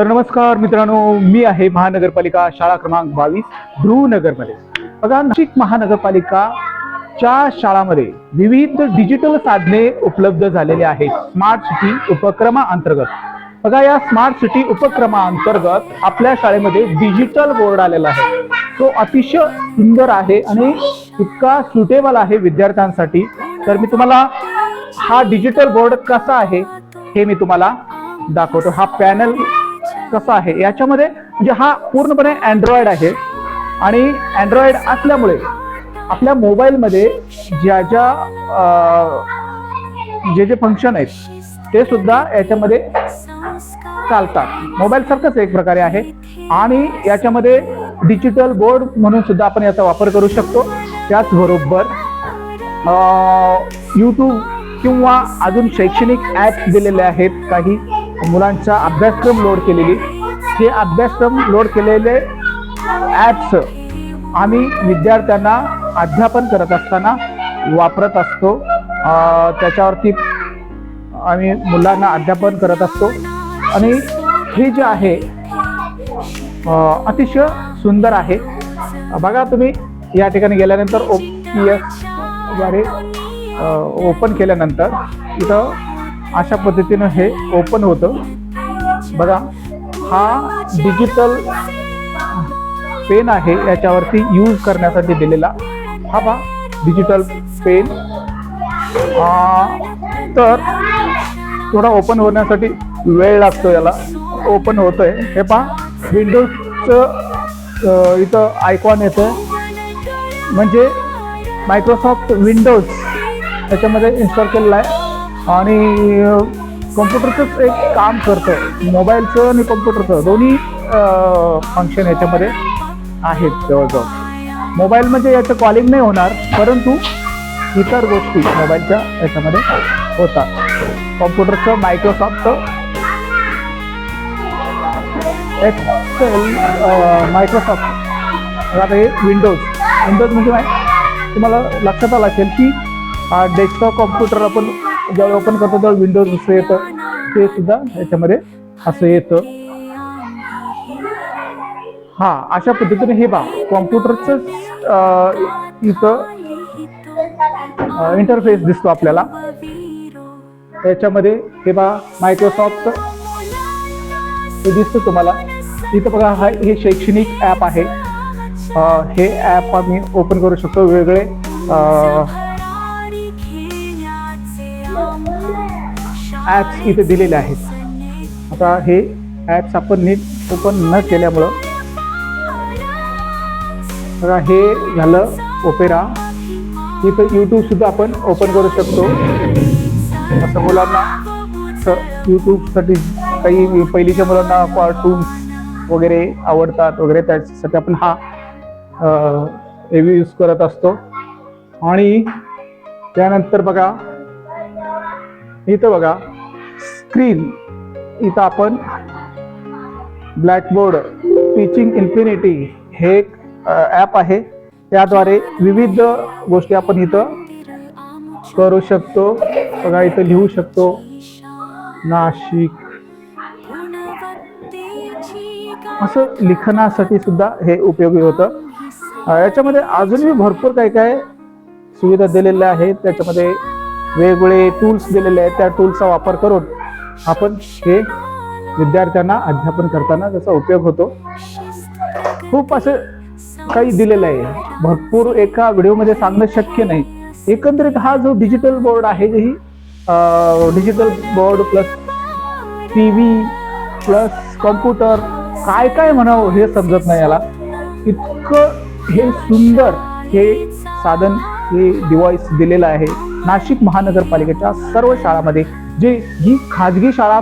तर नमस्कार मित्रांनो मी आहे महानगरपालिका शाळा क्रमांक बावीस ध्रुवनगरमध्ये बघा नाशिक महानगरपालिकाच्या शाळामध्ये विविध डिजिटल साधने उपलब्ध झालेली आहेत. स्मार्ट सिटी उपक्रमाअंतर्गत बघा या स्मार्ट सिटी उपक्रमाअंतर्गत आपल्या शाळेमध्ये डिजिटल बोर्ड आलेला आहे. तो अतिशय सुंदर आहे आणि इतका सुटेबल आहे विद्यार्थ्यांसाठी. तर मी तुम्हाला हा डिजिटल बोर्ड कसा आहे हे मी तुम्हाला दाखवतो. हा पॅनल कसा आहे? याच्यामध्ये म्हणजे हा पूर्णपणे अँड्रॉइड आहे. आणि अँड्रॉइड असल्यामुळे आपल्या मोबाईलमध्ये ज्या ज्या जे जे फंक्शन आहेत ते सुद्धा याच्यामध्ये चालतात. मोबाईल सारखंच एक प्रकारे आहे. आणि याच्यामध्ये डिजिटल बोर्ड म्हणून सुद्धा आपण याचा वापर करू शकतो. त्याचबरोबर यूट्यूब किंवा अजून शैक्षणिक ॲप्स दिलेले आहेत. काही मुलांचा अभ्यासक्रम लोड केलेली. हे अभ्यासक्रम लोड केलेले ॲप्स आम्ही विद्यार्थ्यांना अध्यापन करत असताना वापरत असतो. त्याच्यावरती आम्ही मुलांना अध्यापन करत असतो. आणि हे जे आहे अतिशय सुंदर आहे. बघा तुम्ही या ठिकाणी गेल्यानंतर ओ पी एसद्वारे ओपन केल्यानंतर इथं अशा पद्धतीनं हे ओपन होतं. बघा हा डिजिटल पेन आहे याच्यावरती यूज करण्यासाठी दिलेला. हा पहा डिजिटल पेन तर थोडा ओपन होण्यासाठी वेळ लागतो याला. ओपन होतोय. हे पहा विंडोजचं इथं आयकॉन येतं म्हणजे मायक्रोसॉफ्ट विंडोज त्याच्यामध्ये इन्स्टॉल केलेला आहे. आणि कम्प्युटरचंच एक काम करतं. मोबाईलचं आणि कम्प्युटरचं दोन्ही फंक्शन याच्यामध्ये आहेत जवळजवळ. मोबाईल म्हणजे याचं कॉलिंग नाही होणार परंतु इतर गोष्टी मोबाईलच्या याच्यामध्ये होतात. कॉम्प्युटरचं मायक्रोसॉफ्टचं एक्सेल मायक्रोसॉफ्ट आता हे विंडोज विंडोज म्हणजे काय? तुम्हाला लक्षात आलं असेल की डेस्कटॉप कॉम्प्युटर आपण ज्यावेळी ओपन करतो त्यावेळी विंडोज असं येतं. ते सुद्धा याच्यामध्ये असं येतं. हा अशा पद्धतीने हे बा कॉम्प्युटरच इथं इंटरफेस दिसतो आपल्याला. याच्यामध्ये हे बा मायक्रोसॉफ्ट हे दिसतं तुम्हाला. इथं बघा हा हे शैक्षणिक ॲप आहे. हे ॲप आम्ही ओपन करू शकतो वेगळे ॲप्स इथे दिलेले आहेत. आता हे ॲप्स आपण नीट ओपन न केल्यामुळं आता हे झालं ओपेरा इथं यूट्यूबसुद्धा आपण ओपन करू शकतो. असं मुलांना असं यूट्यूबसाठी काही पहिलीच्या मुलांना कार्टून्स वगैरे आवडतात वगैरे त्यासाठी आपण हा एव्ही यूज करत असतो. आणि त्यानंतर बघा इथं बघा स्क्रीन इथं आपण ब्लॅकबोर्ड टीचिंग इन्फिनिटी हे एक ॲप आहे. त्याद्वारे विविध गोष्टी आपण इथं करू शकतो. बघा इथं लिहू शकतो. नाशिक. असं लिखाणासाठी सुद्धा हे उपयोगी होतं. याच्यामध्ये अजूनही भरपूर काय काय सुविधा दिलेल्या आहेत. त्याच्यामध्ये वेगवेगळे टूल्स दिलेले आहेत त्या टूल्सचा वापर करून आपण हे विद्यार्थ्यांना अध्यापन करताना त्याचा उपयोग होतो. खूप असं काही दिलेलं आहे. भरपूर एका व्हिडिओमध्ये सांगणं शक्य नाही. एकंदरीत हा जो डिजिटल बोर्ड आहे ही digital board plus T V plus computer काय काय म्हणावं हे समजत नाही याला. इतकं हे सुंदर हे साधन हे डिव्हाइस दिलेलं आहे. नाशिक महानगरपालिकेच्या सर्व शाळांमध्ये जे ही खाजगी शाळा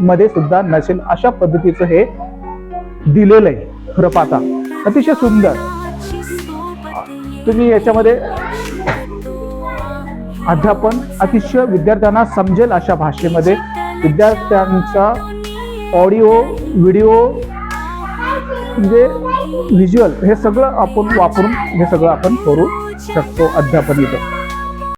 मध्ये सुद्धा नसेल अशा पद्धतीचं हे दिलेलं आहे खरं पाहता. अतिशय सुंदर. तुम्ही याच्यामध्ये अध्यापन अतिशय विद्यार्थ्यांना समजेल अशा भाषेमध्ये. विद्यार्थ्यांचा ऑडिओ व्हिडिओ म्हणजे व्हिज्युअल हे सगळं आपण वापरून हे सगळं आपण करू शकतो अध्यापन इथं.